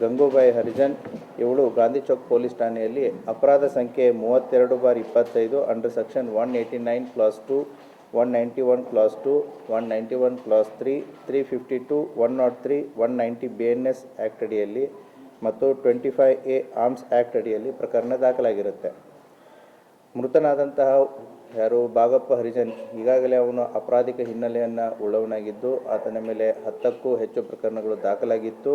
ಗಂಗೂಬಾಯಿ ಹರಿಜನ್, ಇವಳು ಗಾಂಧಿ ಚೌಕ್ ಪೊಲೀಸ್ ಠಾಣೆಯಲ್ಲಿ ಅಪರಾಧ ಸಂಖ್ಯೆ ಮೂವತ್ತೆರಡು ಬಾರ್ ಇಪ್ಪತ್ತೈದು under section one eighty nine clause two, one ninety one clause two, one ninety one clause three three fifty two, one not three, one ninety B N S act ಅಡಿಯಲ್ಲಿ ಮತ್ತು twenty five A arms act ಅಡಿಯಲ್ಲಿ ಪ್ರಕರಣ ದಾಖಲಾಗಿರುತ್ತೆ. ಮೃತನಾದಂತಹ ಯಾರು? ಬಾಗಪ್ಪ ಹರಿಜನ್. ಈಗಾಗಲೇ ಅವನು ಅಪರಾಧಿಕ ಹಿನ್ನೆಲೆಯನ್ನು ಉಳ್ಳವನಾಗಿದ್ದು, ಆತನ ಮೇಲೆ ಹತ್ತಕ್ಕೂ ಹೆಚ್ಚು ಪ್ರಕರಣಗಳು ದಾಖಲಾಗಿತ್ತು.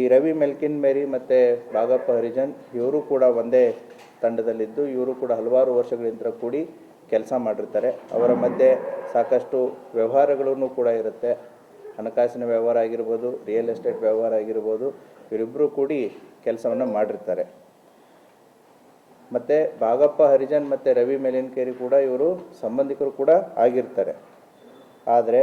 ಈ ರವಿ ಮೆಲ್ಕಿನ್ ಮೇರಿ ಮತ್ತು ಬಾಗಪ್ಪ ಹರಿಜನ್, ಇವರು ಕೂಡ ಒಂದೇ ತಂಡದಲ್ಲಿದ್ದು, ಇವರು ಕೂಡ ಹಲವಾರು ವರ್ಷಗಳಿಂದ ಕೂಡಿ ಕೆಲಸ ಮಾಡಿರ್ತಾರೆ. ಅವರ ಮಧ್ಯೆ ಸಾಕಷ್ಟು ವ್ಯವಹಾರಗಳೂ ಕೂಡ ಇರುತ್ತೆ. ಹಣಕಾಸಿನ ವ್ಯವಹಾರ ಆಗಿರ್ಬೋದು, ರಿಯಲ್ ಎಸ್ಟೇಟ್ ವ್ಯವಹಾರ ಆಗಿರ್ಬೋದು ಇವರಿಬ್ಬರು ಕೂಡಿ ಕೆಲಸವನ್ನು ಮಾಡಿರ್ತಾರೆ. ಮತ್ತು ಬಾಗಪ್ಪ ಹರಿಜನ್ ಮತ್ತು ರವಿ ಮೆಲಿನ್ಕೇರಿ ಕೂಡ ಇವರು ಸಂಬಂಧಿಕರು ಕೂಡ ಆಗಿರ್ತಾರೆ. ಆದರೆ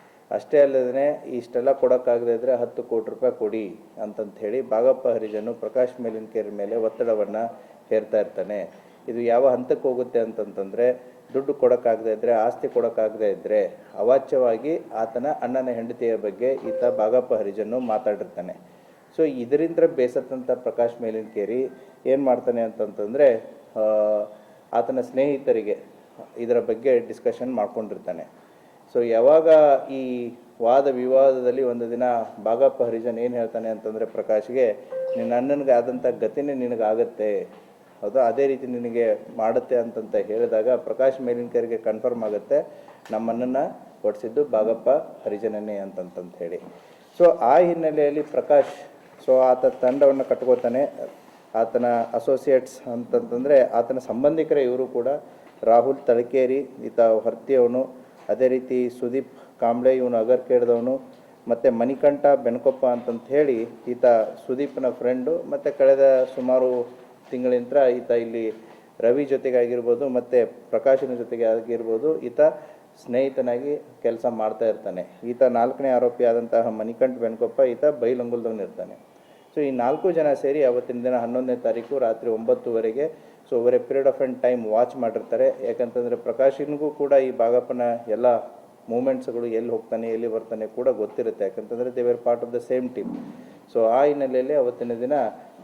ಅಷ್ಟೇ ಅಲ್ಲದೇ ಇಷ್ಟೆಲ್ಲ ಕೊಡೋಕ್ಕಾಗದೇ ಇದ್ದರೆ ಹತ್ತು ಕೋಟಿ ರೂಪಾಯಿ ಕೊಡಿ ಅಂತಂತ ಹೇಳಿ ಬಾಗಪ್ಪ ಹರಿಜನು ಪ್ರಕಾಶ್ ಮೇಲಿನಕೇರ್ ಮೇಲೆ ಒತ್ತಡವನ್ನು ಹೇರ್ತಾ ಇರ್ತಾನೆ. ಇದು ಯಾವ ಹಂತಕ್ಕೆ ಹೋಗುತ್ತೆ ಅಂತಂತಂದರೆ ದುಡ್ಡು ಕೊಡೋಕ್ಕಾಗದೇ ಇದ್ದರೆ ಆಸ್ತಿ ಕೊಡೋಕ್ಕಾಗದೇ ಇದ್ದರೆ ಅವಾಚ್ಯವಾಗಿ ಆತನ ಅಣ್ಣನ ಹೆಂಡತಿಯ ಬಗ್ಗೆ ಈತ ಬಾಗಪ್ಪ ಹರಿಜನ್ನು ಮಾತಾಡಿರ್ತಾನೆ. ಸೊ ಇದರಿಂದ ಬೇಸತ್ತಂಥ ಪ್ರಕಾಶ್ ಮೇಲಿನಕೇರಿ ಏನು ಮಾಡ್ತಾನೆ ಅಂತಂತಂದರೆ ಆತನ ಸ್ನೇಹಿತರಿಗೆ ಇದರ ಬಗ್ಗೆ ಡಿಸ್ಕಷನ್ ಮಾಡ್ಕೊಂಡಿರ್ತಾನೆ. ಸೊ ಯಾವಾಗ ಈ ವಾದ ವಿವಾದದಲ್ಲಿ ಒಂದು ದಿನ ಬಾಗಪ್ಪ ಹರಿಜನ್ ಏನು ಹೇಳ್ತಾನೆ ಅಂತಂದರೆ, ಪ್ರಕಾಶ್ಗೆ, ನಿನ್ನ ಅಣ್ಣನಿಗೆ ಆದಂಥ ಗತಿನೇ ನಿನಗಾಗತ್ತೆ. ಹೌದಾ? ಅದೇ ರೀತಿ ನಿನಗೆ ಮಾಡುತ್ತೆ ಅಂತಂತ ಹೇಳಿದಾಗ ಪ್ರಕಾಶ್ ಮೇಲಿನಕರಿಗೆ ಕನ್ಫರ್ಮ್ ಆಗುತ್ತೆ ನಮ್ಮನ್ನನ್ನು ಕೊಡಿಸಿದ್ದು ಬಾಗಪ್ಪ ಹರಿಜನನೇ ಅಂತಂತಂತ ಹೇಳಿ. ಸೊ ಆ ಹಿನ್ನೆಲೆಯಲ್ಲಿ ಪ್ರಕಾಶ್ ಸೊ ಆತ ತಂಡವನ್ನು ಕಟ್ಕೋತಾನೆ. ಆತನ ಅಸೋಸಿಯೇಟ್ಸ್ ಅಂತಂತಂದರೆ, ಆತನ ಸಂಬಂಧಿಕರ ಇವರು ಕೂಡ. ರಾಹುಲ್ ತಳಕೇರಿ ಈತ ಹೊರ್ತಿಯವನು. ಅದೇ ರೀತಿ ಸುದೀಪ್ ಕಾಂಬ್ಳೆ, ಇವನು ಅಗರ್ಕೇಡ್ದವನು ಮತ್ತು ಮಣಿಕಂಠ ಬೆನಕೊಪ್ಪ ಅಂತಂತ ಹೇಳಿ ಈತ ಸುದೀಪ್ನ ಫ್ರೆಂಡು ಮತ್ತು ಕಳೆದ ಸುಮಾರು ತಿಂಗಳಿಂದ ಈತ ಇಲ್ಲಿ ರವಿ ಜೊತೆಗೆ ಆಗಿರ್ಬೋದು ಮತ್ತು ಪ್ರಕಾಶನ ಜೊತೆಗೆ ಆಗಿರ್ಬೋದು, ಈತ ಸ್ನೇಹಿತನಾಗಿ ಕೆಲಸ ಮಾಡ್ತಾ ಇರ್ತಾನೆ. ಈತ ನಾಲ್ಕನೇ ಆರೋಪಿ ಆದಂತಹ ಮಣಿಕಂಠ ಬೆನಕೊಪ್ಪ ಈತ ಬೈಲಂಗುಲ್ದವನು ಇರ್ತಾನೆ ಸೊ ಈ ನಾಲ್ಕು ಜನ ಸೇರಿ ಅವತ್ತಿನ ದಿನ ಹನ್ನೊಂದನೇ ತಾರೀಕು ರಾತ್ರಿ ಒಂಬತ್ತುವರೆಗೆ so over a period of and time watch ಮಾಡಿರ್ತಾರೆ. ಯಾಕಂತಂದರೆ ಪ್ರಕಾಶಿನಿಗೂ ಕೂಡ ಈ ಬಾಗಪ್ಪನ ಎಲ್ಲ ಮೂಮೆಂಟ್ಸ್ಗಳು ಎಲ್ಲಿ ಹೋಗ್ತಾನೆ, ಎಲ್ಲಿ ಬರ್ತಾನೆ ಕೂಡ ಗೊತ್ತಿರುತ್ತೆ. ಯಾಕಂತಂದರೆ they were part of the same team so ಆ ಹಿನ್ನೆಲೆಯಲ್ಲಿ ಅವತ್ತಿನ ದಿನ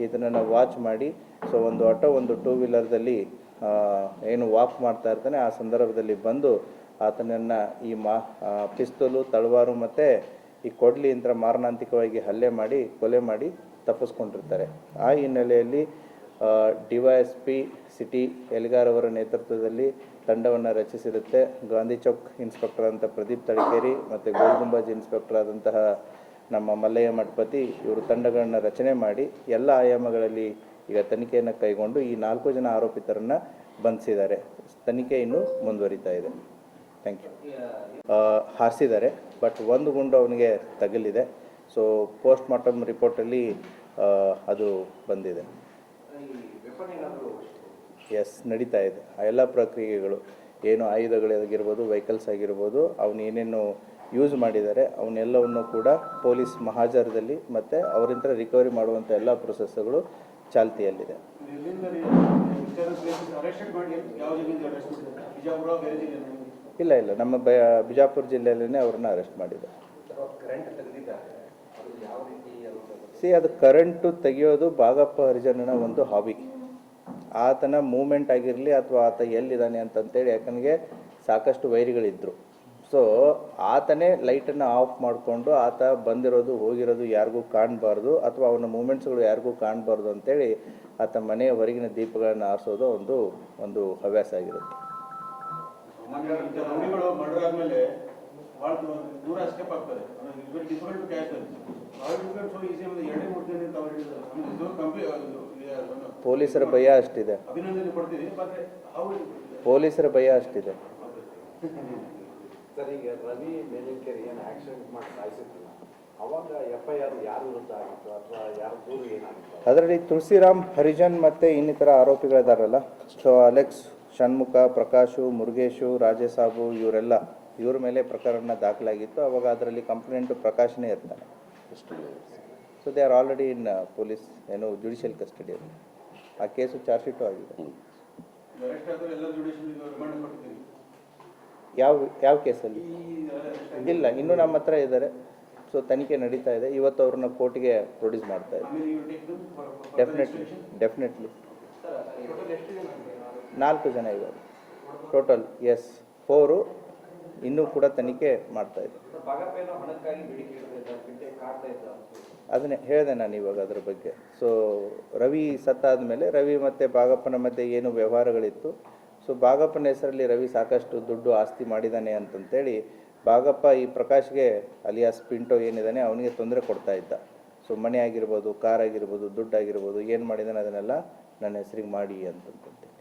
ಇದನ್ನು ವಾಚ್ ಮಾಡಿ ಸೊ ಒಂದು ಆಟೋ, ಒಂದು ಟೂ ವೀಲರ್ದಲ್ಲಿ ಏನು ವಾಕ್ ಮಾಡ್ತಾ ಇರ್ತಾನೆ. ಆ ಸಂದರ್ಭದಲ್ಲಿ ಬಂದು ಆತನನ್ನು ಈ ಮಾ ಪಿಸ್ತೂಲು, ತಳವಾರು ಮತ್ತು ಈ ಕೊಡ್ಲಿ ಯಂತ್ರ ಮಾರಣಾಂತಿಕವಾಗಿ ಹಲ್ಲೆ ಮಾಡಿ, ಕೊಲೆ ಮಾಡಿ ತಪ್ಪಿಸ್ಕೊಂಡಿರ್ತಾರೆ. ಆ ಹಿನ್ನೆಲೆಯಲ್ಲಿ D Y S P, city Elgar ಅವರ ನೇತೃತ್ವದಲ್ಲಿ ತಂಡವನ್ನು ರಚಿಸಿರುತ್ತೆ. ಗಾಂಧಿ ಚೌಕ್ ಇನ್ಸ್ಪೆಕ್ಟರ್ ಅಂತ ಪ್ರದೀಪ್ ತಳಿಕೇರಿ ಮತ್ತು ಗೋಲ್ಗುಂಬಾಜ್ ಇನ್ಸ್ಪೆಕ್ಟರ್ ಆದಂತಹ ನಮ್ಮ ಮಲ್ಲಯ್ಯ ಮಠಪತಿ, ಇವರು ತಂಡಗಳನ್ನು ರಚನೆ ಮಾಡಿ ಎಲ್ಲ ಆಯಾಮಗಳಲ್ಲಿ ಈಗ ತನಿಖೆಯನ್ನು ಕೈಗೊಂಡು ಈ ನಾಲ್ಕು ಜನ ಆರೋಪಿತರನ್ನು ಬಂಧಿಸಿದ್ದಾರೆ. ತನಿಖೆ ಇನ್ನೂ ಮುಂದುವರಿತಾ ಇದೆ. Thank you. ಹಾರಿಸಿದ್ದಾರೆ, ಬಟ್ ಒಂದು ಗುಂಡು ಅವನಿಗೆ ತಗಲಿದೆ. ಸೊ ಪೋಸ್ಟ್ ಮಾರ್ಟಮ್ ರಿಪೋರ್ಟಲ್ಲಿ ಅದು ಬಂದಿದೆ. ಎಸ್ ನಡೀತಾ ಇದೆ. ಆ ಎಲ್ಲ ಪ್ರಕ್ರಿಯೆಗಳು, ಏನು ಆಯುಧಗಳಾಗಿರ್ಬೋದು ವೆಹಿಕಲ್ಸ್ ಆಗಿರ್ಬೋದು, ಅವನು ಏನೇನು ಯೂಸ್ ಮಾಡಿದ್ದಾರೆ ಅವನ್ನೆಲ್ಲವನ್ನು ಕೂಡ ಪೊಲೀಸ್ ಮಹಾಜಾರದಲ್ಲಿ ಮತ್ತು ಅವರಿಂದ ರಿಕವರಿ ಮಾಡುವಂಥ ಎಲ್ಲ ಪ್ರೊಸೆಸ್ಗಳು ಚಾಲ್ತಿಯಲ್ಲಿದೆ. ಇಲ್ಲ ಇಲ್ಲ. ನಮ್ಮ ಬಿಜಾಪುರ ಜಿಲ್ಲೆಯಲ್ಲೇ ಅವ್ರನ್ನ ಅರೆಸ್ಟ್ ಮಾಡಿದ್ದಾರೆ. ಸಿ ಅದು ಕರೆಂಟು ತೆಗೆಯೋದು ಭಾಗಪ್ಪ ಹರಿಜನನ ಒಂದು ಹಾಬಿ ಆತನ ಮೂಮೆಂಟ್ ಆಗಿರಲಿ ಅಥವಾ ಆತ ಎಲ್ಲಿದ್ದಾನೆ ಅಂತಂತೇಳಿ ಯಾಕಂದ್ರೆ ಸಾಕಷ್ಟು ವೈರಿಗಳಿದ್ರು. ಸೊ ಆತನೇ ಲೈಟನ್ನು ಆಫ್ ಮಾಡಿಕೊಂಡು ಆತ ಬಂದಿರೋದು, ಹೋಗಿರೋದು ಯಾರಿಗೂ ಕಾಣಬಾರ್ದು ಅಥವಾ ಅವನ ಮೂಮೆಂಟ್ಸ್ಗಳು ಯಾರಿಗೂ ಕಾಣಬಾರ್ದು ಅಂತೇಳಿ ಆತ ಮನೆಯ ಹೊರಗಿನ ದೀಪಗಳನ್ನು ಆರಿಸೋದು ಒಂದು ಒಂದು ಹವ್ಯಾಸ ಆಗಿರುತ್ತೆ. ದೂರ ಪೊಲೀಸರ ಭಯ ಅಷ್ಟಿದೆ. ಪೊಲೀಸರ ಭಯ ಅಷ್ಟಿದೆ. ಸರ್ ಈಗ ರವಿ ಮೇಲಿನ್ಕೆರೆ ಏನು ಆಕ್ಸಿಡೆಂಟ್ ಮಾಡಿ ಸಾಯಿಸಿದ್ರಲ್ಲ ಅವಾಗ ಎಫ್ ಐ ಆರ್ ಯಾರ ವಿರುದ್ಧ ಆಗಿತ್ತು ಅಥವಾ ಯಾರ ದೂರು ಏನಾಗಿತ್ತು? ಅದರಲ್ಲಿ ತುಳಸಿರಾಮ್ ಹರಿಜನ್ ಮತ್ತೆ ಇನ್ನಿತರ ಆರೋಪಿಗಳಿದಾರಲ್ಲ ಸೊ ಅಲೆಕ್ಸ್ ಷಣ್ಮುಖ ಪ್ರಕಾಶು ಮುರುಗೇಶು ರಾಜೇಸಾಬು ಇವರೆಲ್ಲ ಇವ್ರ ಮೇಲೆ ಪ್ರಕರಣ ದಾಖಲಾಗಿತ್ತು. ಅವಾಗ ಅದರಲ್ಲಿ ಕಂಪ್ಲೇಂಟು ಪ್ರಕಾಶನೇ ಇರ್ತಾನೆ. So they are already in police ಏನು ಜುಡಿಷಿಯಲ್ ಕಸ್ಟಡಿಯಲ್ಲಿ ಆ ಕೇಸು ಚಾರ್ಜ್ ಶೀಟು ಆಗಿದೆ. ಯಾವ ಯಾವ ಕೇಸಲ್ಲಿ? ಇಲ್ಲ ಇನ್ನೂ ನಮ್ಮ ಹತ್ರ ಇದ್ದಾರೆ. ಸೊ ತನಿಖೆ ನಡೀತಾ ಇದೆ. ಇವತ್ತು ಅವ್ರನ್ನ ಕೋರ್ಟ್ಗೆ ಪ್ರೊಡ್ಯೂಸ್ ಮಾಡ್ತಾ ಇದೆ ಡೆಫಿನೆಟ್ಲಿ ಡೆಫಿನೆಟ್ಲಿ ನಾಲ್ಕು ಜನ ಇದ್ದಾರೆ. ಟೋಟಲ್ ಎಸ್ ಫೋರು ಇನ್ನೂ ಕೂಡ ತನಿಖೆ ಮಾಡ್ತಾ ಇದೆ. ಅದನ್ನೇ ಹೇಳಿದೆ ನಾನು ಇವಾಗ ಅದ್ರ ಬಗ್ಗೆ. ಸೊ ರವಿ ಸತ್ತಾದ ಮೇಲೆ ರವಿ ಮತ್ತು ಬಾಗಪ್ಪನ ಮಧ್ಯೆ ಏನು ವ್ಯವಹಾರಗಳಿತ್ತು? ಸೊ ಬಾಗಪ್ಪನ ಹೆಸರಲ್ಲಿ ರವಿ ಸಾಕಷ್ಟು ದುಡ್ಡು ಆಸ್ತಿ ಮಾಡಿದ್ದಾನೆ ಅಂತಂತೇಳಿ ಬಾಗಪ್ಪ ಈ ಪ್ರಕಾಶ್ಗೆ ಅಲಿಯಾಸ್ ಪಿಂಟೋ ಏನಿದ್ದಾನೆ ಅವನಿಗೆ ತೊಂದರೆ ಕೊಡ್ತಾ ಇದ್ದ. ಸೊ ಮನೆ ಆಗಿರ್ಬೋದು ಕಾರ್ ಆಗಿರ್ಬೋದು ದುಡ್ಡು ಆಗಿರ್ಬೋದು ಏನು ಮಾಡಿದಾನೆ ಅದನ್ನೆಲ್ಲ ನನ್ನ ಹೆಸರಿಗೆ ಮಾಡಿ ಅಂತಂತಂತೇಳಿ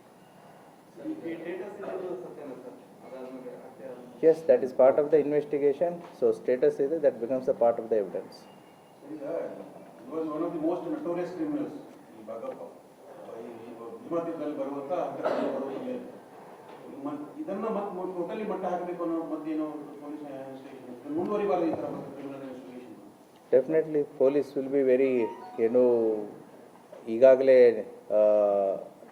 yes that is part of the investigation so status ಇದೆ that becomes a part of the evidence ಇದನ್ನ ಮತ್ತೆ ಟೋಟಲಿ ಮಟ್ಟ ಹಾಕಬೇಕು ಅನ್ನೋ ಮತ್ತೇನೋ ಪೊಲೀಸ್ ಇನ್ವೆಸ್ಟಿಗೇಷನ್ ಈ ಥರ criminal investigation definitely police will be very ಏನು ಈಗಾಗಲೇ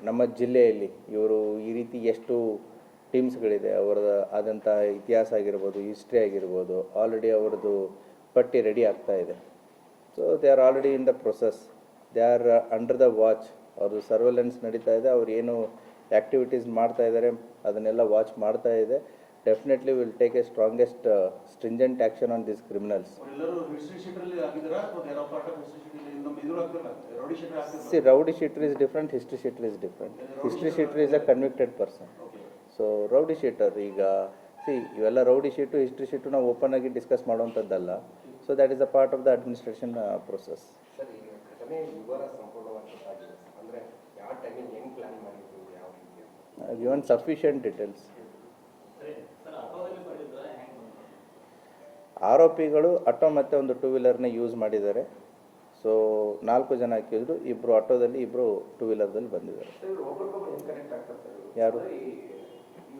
ನಮ್ಮ ಜಿಲ್ಲೆಯಲ್ಲಿ ಇವರು ಈ ರೀತಿ ಎಷ್ಟು ಟೀಮ್ಸ್ಗಳಿದೆ ಅವರ ಆದಂತಹ ಇತಿಹಾಸ ಆಗಿರ್ಬೋದು ಹಿಸ್ಟ್ರಿ ಆಗಿರ್ಬೋದು ಆಲ್ರೆಡಿ ಅವ್ರದ್ದು ಪಟ್ಟಿ ರೆಡಿ ಆಗ್ತಾ ಇದೆ. So they are already in the process they are under the watch ಅವ್ರದ್ದು ಸರ್ವೆಲೆನ್ಸ್ ನಡೀತಾ ಇದೆ ಅವ್ರು ಏನು ಆ್ಯಕ್ಟಿವಿಟೀಸ್ ಮಾಡ್ತಾ ಇದ್ದಾರೆ ಅದನ್ನೆಲ್ಲ ವಾಚ್ ಮಾಡ್ತಾ ಇದೆ. Definitely will take a strongest stringent action on this criminals see rowdy ಶೀಟಲ್ಲಿ is different history or is different history sheet is a convicted person so rowdy sheeter ಈಗ. ಸಿ ಇವೆಲ್ಲ ರೌಡಿ ಶೀಟು ಹಿಸ್ಟ್ರಿ ಶೀಟು ನಾವು open ಆಗಿ discuss ಮಾಡುವಂಥದ್ದಲ್ಲ. So that is a part of the administration process given sufficient details ಆರೋಪಿಗಳು auto ಮತ್ತು ಒಂದು two ವೀಲರ್ನ use ಮಾಡಿದ್ದಾರೆ. So ನಾಲ್ಕು ಜನ ಹಾಕಿದ್ರು ಇಬ್ಬರು ಆಟೋದಲ್ಲಿ ಇಬ್ಬರು ಟೂ ವೀಲರ್ದಲ್ಲಿ ಬಂದಿದ್ದಾರೆ. ಯಾರು?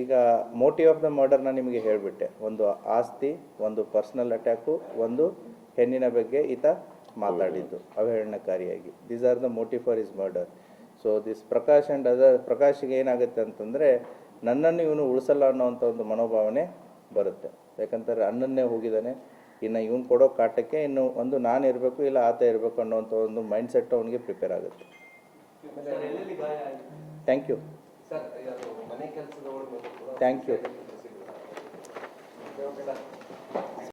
ಈಗ ಮೋಟಿವ್ ಆಫ್ ದ ಮರ್ಡರ್ನ ನಿಮಗೆ ಹೇಳಿಬಿಟ್ಟೆ. ಒಂದು ಆಸ್ತಿ ಒಂದು ಪರ್ಸ್ನಲ್ ಅಟ್ಯಾಕು ಒಂದು ಹೆಣ್ಣಿನ ಬಗ್ಗೆ ಈತ ಮಾತಾಡಿದ್ದು ಅವಹೇಳನಕಾರಿಯಾಗಿ. These are the motive for is murder so this Prakash and other ಪ್ರಕಾಶ್ಗೆ ಏನಾಗುತ್ತೆ ಅಂತಂದರೆ ನನ್ನನ್ನು ಇವನು ಉಳಿಸಲ್ಲ ಅನ್ನೋವಂಥ ಒಂದು ಮನೋಭಾವನೆ ಬರುತ್ತೆ. ಯಾಕಂತಾರೆ ಅಣ್ಣನ್ನೇ ಹೋಗಿದ್ದಾನೆ. ಇನ್ನು ಇವನು ಕೊಡೋ ಕಾಟಕ್ಕೆ ಇನ್ನು ಒಂದು ನಾನು ಇರಬೇಕು ಇಲ್ಲ ಆತ ಇರಬೇಕು ಅನ್ನೋವಂಥ ಒಂದು ಮೈಂಡ್ ಸೆಟ್ ಅವನಿಗೆ ಪ್ರಿಪೇರ್ ಆಗುತ್ತೆ. Thank you thank you